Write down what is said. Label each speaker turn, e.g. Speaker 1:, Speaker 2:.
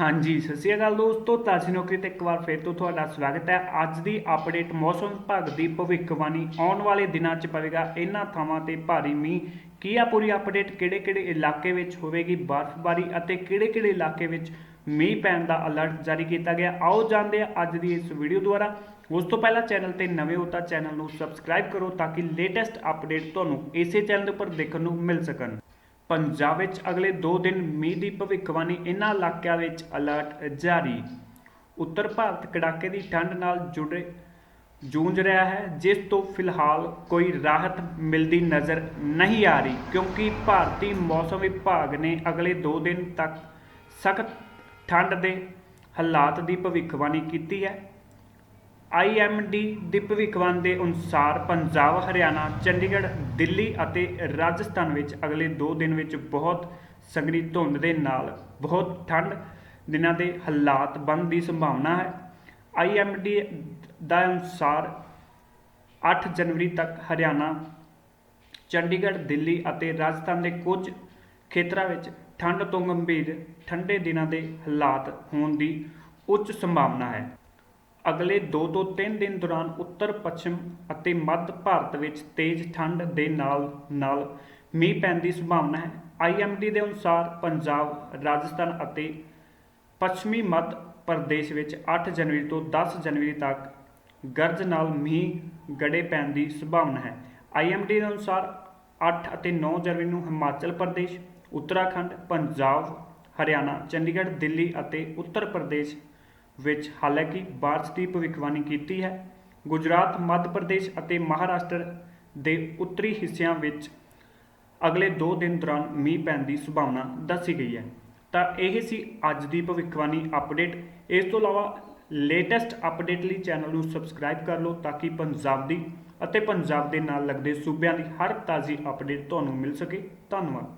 Speaker 1: ਹਾਂਜੀ, ਸਤਿ ਸ਼੍ਰੀ ਅਕਾਲ ਦੋਸਤੋ, ਤਾਜੀ ਨੌਕਰੀ ਤੇ ਇੱਕ ਵਾਰ ਫਿਰ ਤੋਂ ਤੁਹਾਡਾ ਸਵਾਗਤ ਹੈ। ਅੱਜ ਦੀ ਅਪਡੇਟ ਮੌਸਮ ਵਿਭਾਗ ਦੀ ਭਵਿੱਖਬਾਣੀ ਆਉਣ ਵਾਲੇ ਦਿਨਾਂ 'ਚ ਪਵੇਗਾ। ਇਹਨਾਂ ਥਾਵਾਂ ਤੇ ਭਾਰੀ ਮੀਂਹ। ਕੀ ਆ ਪੂਰੀ ਅਪਡੇਟ ਕਿਹੜੇ-ਕਿਹੜੇ ਇਲਾਕੇ ਵਿੱਚ ਹੋਵੇਗੀ ਬਰਫ਼ਬਾਰੀ ਅਤੇ ਕਿਹੜੇ-ਕਿਹੜੇ ਇਲਾਕੇ ਵਿੱਚ ਮੀਂਹ ਪੈਣ ਦਾ ਅਲਰਟ ਜਾਰੀ ਕੀਤਾ ਗਿਆ? ਆਓ ਜਾਣਦੇ ਹਾਂ ਅੱਜ ਦੀ ਇਸ ਵੀਡੀਓ ਦੁਆਰਾ। ਉਸ ਤੋਂ ਪਹਿਲਾਂ ਚੈਨਲ ਤੇ ਨਵੇਂ ਹੋ ਤਾਂ ਚੈਨਲ ਨੂੰ ਸਬਸਕ੍ਰਾਈਬ ਕਰੋ ਤਾਂ ਕਿ ਲੇਟੈਸਟ ਅਪਡੇਟ ਤੁਹਾਨੂੰ ਇਸੇ ਚੈਨਲ ਦੇ ਉੱਪਰ ਦੇਖਣ ਨੂੰ ਮਿਲ ਸਕਣ। ਪੰਜਾਬ ਵਿੱਚ ਅਗਲੇ 2 ਦਿਨ ਮੀਂਹ ਦੀ ਭਵਿੱਖਬਾਣੀ ਇਹਨਾਂ ਇਲਾਕਿਆਂ ਵਿੱਚ ਅਲਰਟ ਜਾਰੀ। ਉੱਤਰ ਭਾਰਤ ਕੜਾਕੇ ਦੀ ਠੰਡ ਨਾਲ ਜੁੜੇ, ਜੂਝ ਰਿਹਾ ਹੈ, ਜਿਸ ਤੋਂ ਫਿਲਹਾਲ ਕੋਈ ਰਾਹਤ ਮਿਲਦੀ ਨਜ਼ਰ ਨਹੀਂ ਆ ਰਹੀ, ਕਿਉਂਕਿ ਭਾਰਤੀ ਮੌਸਮ ਵਿਭਾਗ ਨੇ ਅਗਲੇ 2 ਦਿਨ ਤੱਕ ਸਖਤ ਠੰਡ ਦੇ ਹਾਲਾਤ ਦੀ ਭਵਿੱਖਬਾਣੀ ਕੀਤੀ ਹੈ। ਆਈਐਮਡੀ ਦੀ ਭਵਿੱਖਬਾਣੀ ਦੇ ਅਨੁਸਾਰ ਪੰਜਾਬ, ਹਰਿਆਣਾ, ਚੰਡੀਗੜ੍ਹ, ਦਿੱਲੀ ਅਤੇ ਰਾਜਸਥਾਨ ਵਿੱਚ ਅਗਲੇ 2 ਦਿਨ ਵਿੱਚ ਬਹੁਤ ਸੰਘਣੀ ਧੁੰਦ ਦੇ ਨਾਲ ਬਹੁਤ ਠੰਡ ਦਿਨਾਂ ਦੇ ਹਾਲਾਤ ਬਣਨ ਦੀ ਸੰਭਾਵਨਾ ਹੈ। ਆਈਐਮਡੀ ਦਾ ਅਨੁਸਾਰ 8 ਜਨਵਰੀ ਤੱਕ ਹਰਿਆਣਾ, ਚੰਡੀਗੜ੍ਹ, ਦਿੱਲੀ ਅਤੇ ਰਾਜਸਥਾਨ ਦੇ ਕੁਝ ਖੇਤਰਾਂ ਵਿੱਚ ਠੰਡ ਤੋਂ ਗੰਭੀਰ ਠੰਡੇ ਦਿਨਾਂ ਦੇ ਹਾਲਾਤ ਹੋਣ ਦੀ ਉੱਚ ਸੰਭਾਵਨਾ ਹੈ। ਅਗਲੇ 2 ਤੋਂ 3 ਦਿਨ ਦੌਰਾਨ ਉੱਤਰ, ਪੱਛਮ ਅਤੇ ਮੱਧ ਭਾਰਤ ਵਿੱਚ ਤੇਜ਼ ਠੰਡ ਦੇ ਨਾਲ ਨਾਲ ਮੀਂਹ ਪੈਣ ਦੀ ਸੰਭਾਵਨਾ ਹੈ। ਆਈਐਮਡੀ ਦੇ ਅਨੁਸਾਰ ਪੰਜਾਬ, ਰਾਜਸਥਾਨ ਅਤੇ ਪੱਛਮੀ ਮੱਧ ਪ੍ਰਦੇਸ਼ ਵਿੱਚ 8 ਜਨਵਰੀ ਤੋਂ 10 ਜਨਵਰੀ ਤੱਕ ਗਰਜ ਨਾਲ ਮੀਂਹ ਗੜੇ ਪੈਣ ਦੀ ਸੰਭਾਵਨਾ ਹੈ। ਆਈਐਮਡੀ ਦੇ ਅਨੁਸਾਰ 8 ਅਤੇ 9 ਜਨਵਰੀ ਨੂੰ ਹਿਮਾਚਲ ਪ੍ਰਦੇਸ਼, ਉੱਤਰਾਖੰਡ, ਪੰਜਾਬ, ਹਰਿਆਣਾ, ਚੰਡੀਗੜ੍ਹ, ਦਿੱਲੀ ਅਤੇ ਉੱਤਰ ਪ੍ਰਦੇਸ਼ ਵਿੱਚ ਹਾਲਾਂਕਿ ਬਾਰਿਸ਼ ਦੀ ਭਵਿੱਖਬਾਣੀ ਕੀਤੀ ਹੈ, ਗੁਜਰਾਤ, ਮੱਧ ਪ੍ਰਦੇਸ਼ ਅਤੇ ਮਹਾਰਾਸ਼ਟਰ ਦੇ ਉੱਤਰੀ ਹਿੱਸਿਆਂ ਵਿੱਚ ਅਗਲੇ 2 ਦਿਨ ਦੌਰਾਨ ਮੀਂਹ ਪੈਣ ਦੀ ਸੰਭਾਵਨਾ ਦੱਸੀ ਗਈ ਹੈ। ਤਾਂ ਇਹ ਸੀ ਅੱਜ ਦੀ ਭਵਿੱਖਬਾਣੀ ਅਪਡੇਟ। ਇਸ ਤੋਂ ਇਲਾਵਾ ਲੇਟੈਸਟ ਅਪਡੇਟ ਲਈ ਚੈਨਲ ਨੂੰ ਸਬਸਕ੍ਰਾਈਬ ਕਰ ਲਓ ਤਾਂ ਕਿ ਪੰਜਾਬ ਦੀ ਅਤੇ ਪੰਜਾਬ ਦੇ ਨਾਲ ਲੱਗਦੇ ਸੂਬਿਆਂ ਦੀ ਹਰ ਤਾਜ਼ੀ ਅਪਡੇਟ ਤੁਹਾਨੂੰ ਮਿਲ ਸਕੇ। ਧੰਨਵਾਦ।